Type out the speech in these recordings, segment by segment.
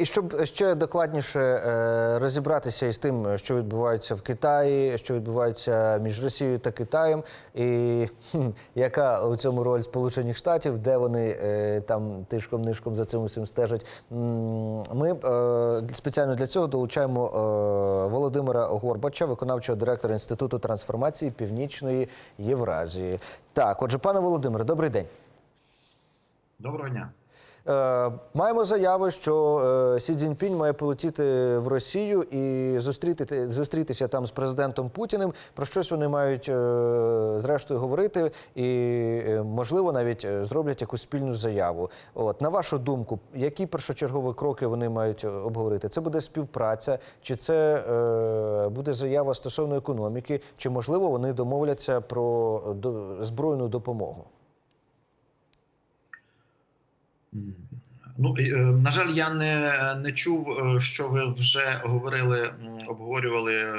І щоб ще докладніше е, розібратися із тим, що відбувається в Китаї, що відбувається між Росією та Китаєм, і хм, яка у цьому роль Сполучених Штатів, де вони е, там тишком-нишком за цим усім стежать. Ми е, спеціально для цього долучаємо Володимира Горбача, виконавчого директора Інституту трансформації Північної Євразії. Так, отже, пане Володимире, добрий день. Доброго дня. Е, Маємо заяви, що е, Сі Цзіньпінь має полетіти в Росію і зустріти, зустрітися там з президентом Путіним. Про щось вони мають е, зрештою говорити, і можливо навіть зроблять якусь спільну заяву. От на вашу думку, які першочергові кроки вони мають обговорити? Це буде співпраця, чи це е, буде заява стосовно економіки, чи можливо вони домовляться про збройну допомогу? Ну е, на жаль, я не, не чув, е, що ви вже говорили, обговорювали е,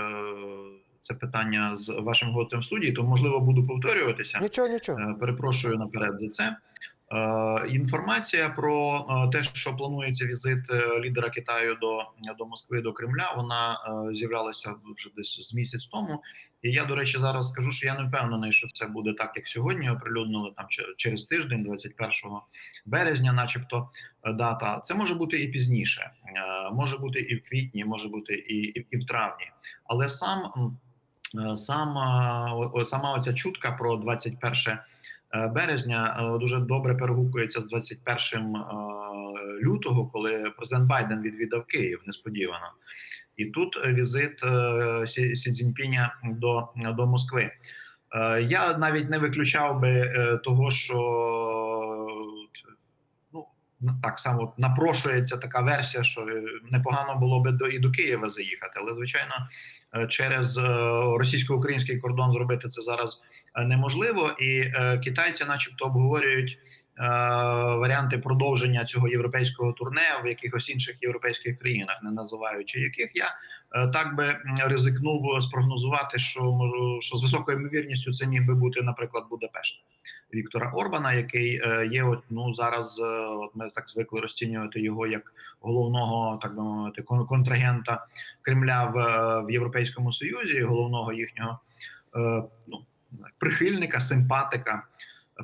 це питання з вашим гостем в студії, то можливо буду повторюватися. Нічого, нічого. Перепрошую наперед за це. Е, Інформація про е, те, що планується візит е, лідера Китаю до, до Москви до Кремля, вона з'являлася вже десь з місяць тому. І я, до речі, зараз скажу, що я не впевнений, що це буде так, як сьогодні. Оприлюднили там чер- через тиждень, 21 березня, начебто, дата. Це може бути і пізніше, може бути і в квітні, може бути і, і, і в травні. Але сам м, сам о- о- сама оця чутка про 21 е, березня е, дуже добре перегукується з 21 е, лютого, коли президент Байден відвідав Київ несподівано. І тут е, візит е, Сі, до, до Москви. Е, Я навіть не виключав би е, того, що так само напрошується така версія, що е, непогано було би до і до Києва заїхати, але звичайно е, через е, російсько-український кордон зробити це зараз неможливо, і китайці, начебто, обговорюють. Е, Варіанти продовження цього європейського турне в якихось інших європейських країнах, не називаючи яких я е, так би ризикнув спрогнозувати, що що з високою ймовірністю це міг би бути, наприклад, Будапешт Віктора Орбана, який е, є от ну зараз. От ми так звикли розцінювати його як головного, так би мовити, контрагента Кремля в, в Європейському Союзі, головного їхнього ну прихильника, симпатика.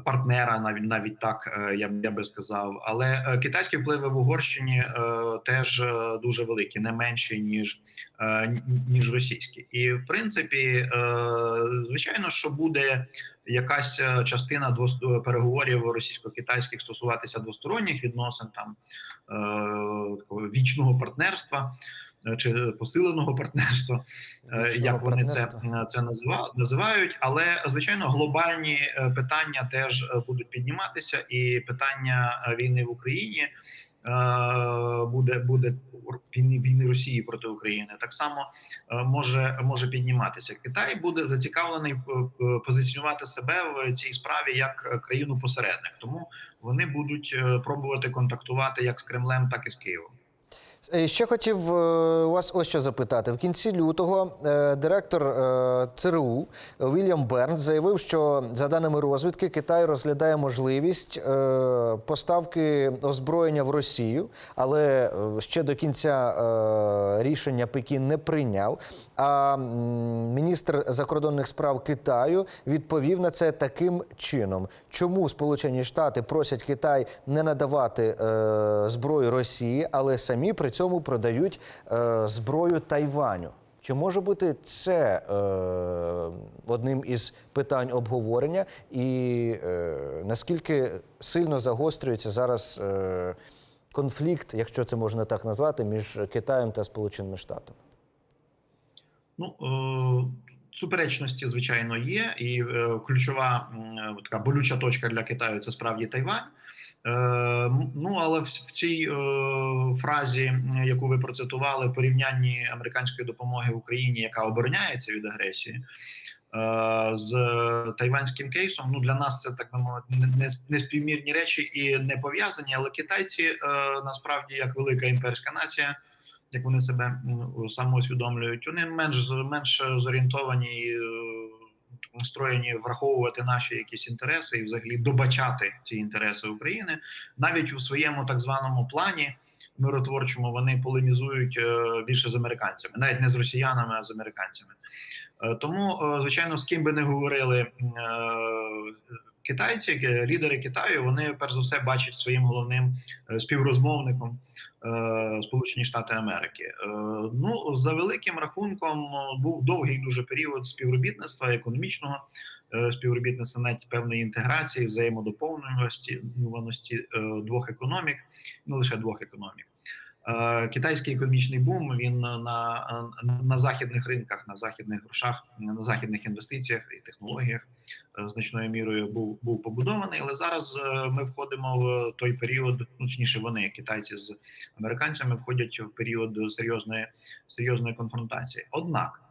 Партнера, навіть навіть так е, я б я би сказав, але е, китайські впливи в Угорщині е, теж дуже великі, не менші ніж ніж російські, і в принципі, звичайно, що буде якась частина двост- переговорів російсько-китайських стосуватися двосторонніх відносин, там вічного партнерства чи посиленого партнерства, е, Вічного як вони це, партнерства. е, це називають. Але звичайно, глобальні е, питання теж е, будуть підніматися, і питання е, війни в Україні. е, Буде буде війни війни Росії проти України так само е, може може підніматися. Китай буде зацікавлений е, е, позиціонувати себе в цій справі як е, країну посередник, тому вони будуть е, пробувати контактувати як з Кремлем, так і з Києвом. Е, Ще хотів е, вас ось що запитати. В кінці лютого е, директор ЦРУ Вільям Бернс заявив, що за даними розвідки Китай розглядає можливість поставки озброєння в Росію, але ще до кінця рішення Пекін не прийняв. А міністр закордонних справ Китаю відповів на це таким чином: чому Сполучені Штати просять Китай не надавати зброю Росії, але самі при цьому продають е, зброю Тайваню. Чи може бути це е, одним із питань обговорення, і е, наскільки сильно загострюється зараз е, конфлікт, якщо це можна так назвати, між Китаєм та Сполученими Штатами? Ну е, суперечності, звичайно, є, і е, ключова м, така болюча точка для Китаю це справді Тайвань. Е, ну але в, в цій е, фразі, яку ви процитували, в порівнянні американської допомоги Україні, яка обороняється від агресії. е, З тайванським кейсом, ну для нас це так би мовити не, не, речі і не пов'язані. Але китайці е, насправді як велика імперська нація, як вони себе самоусвідомлюють, вони менш менш зорієнтовані, і, е, настроєні враховувати наші якісь інтереси і взагалі добачати ці інтереси України навіть у своєму так званому плані. миротворчому вони полемізують е, більше з американцями, навіть не з росіянами, а з американцями. Е, Тому, звичайно, з ким би не говорили китайці, лідери Китаю, вони перш за все бачать своїм головним е, співрозмовником е, Сполучені Штати Америки. Е, Ну за великим рахунком був довгий дуже період співробітництва, економічного співробітництва, навіть певної інтеграції, взаємодоповнюваності е, двох економік, не лише двох економік. Е, Китайський економічний бум він на, на, західних ринках, на західних грошах, на західних інвестиціях і технологіях е, значною мірою був був побудований. Але зараз е, ми входимо в той період, ну точніше, вони китайці з американцями входять в період серйозної серйозної конфронтації. Однак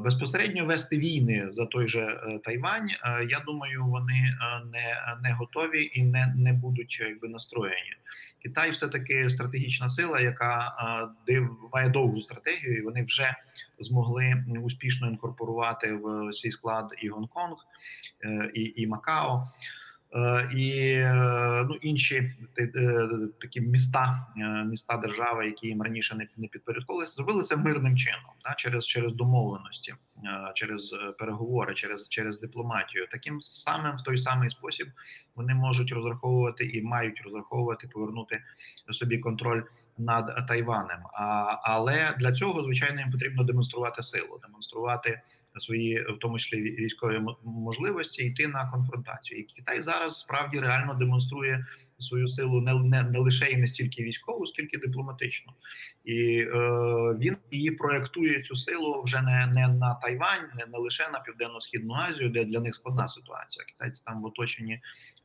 безпосередньо вести війни за той же е, Тайвань, е, я думаю, вони е, не, не готові і не, не будуть якби настроєні. Китай все таки стратегічна сила, яка е, має довгу стратегію, і вони вже змогли успішно інкорпорувати в свій склад і Гонконг, е, і, і Макао. Е, І е, ну інші е, такі міста, міста держави, які їм раніше не, підпорядковувалися, зробили це мирним чином, да, через, через домовленості, через переговори, через, через дипломатію. Таким самим в той самий спосіб вони можуть розраховувати і мають розраховувати повернути собі контроль над Тайванем. А, але для цього звичайно їм потрібно демонструвати силу, демонструвати свої, в тому числі вій- військові можливості, йти на конфронтацію. І Китай зараз справді реально демонструє свою силу не, не, не лише і не стільки військову, скільки дипломатичну, і е, він її проектує цю силу вже не, не на Тайвань, не, не лише на південно-східну Азію, де для них складна ситуація. Китайці там в оточенні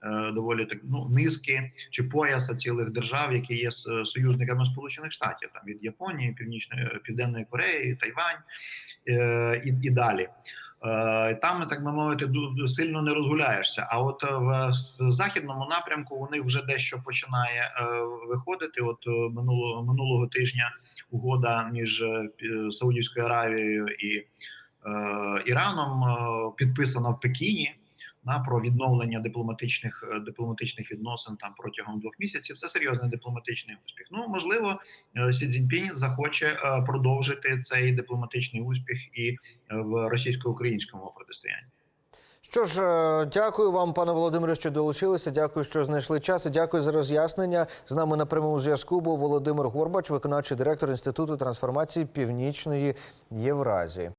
е, доволі так ну низки чи пояса цілих держав, які є союзниками Сполучених Штатів, там від Японії, Північної Південної Кореї, Тайвань е, і, і далі. Е, Там, так би мовити, сильно не розгуляєшся. А от е, в, західному напрямку вони вже дещо починає е, виходити. От минулого минулого тижня угода між Саудівською Аравією і Іраном підписана в Пекіні. На про відновлення дипломатичних е, дипломатичних відносин там протягом двох місяців. Це серйозний дипломатичний успіх. Ну можливо, е, Сі Цзіньпінь захоче е, продовжити цей дипломатичний успіх і в російсько-українському протистоянні. Що ж, дякую вам, пане Володимире, що долучилися. Дякую, що знайшли час. І дякую за роз'яснення. З нами на прямому зв'язку був Володимир Горбач, виконавчий директор Інституту трансформації Північної Євразії.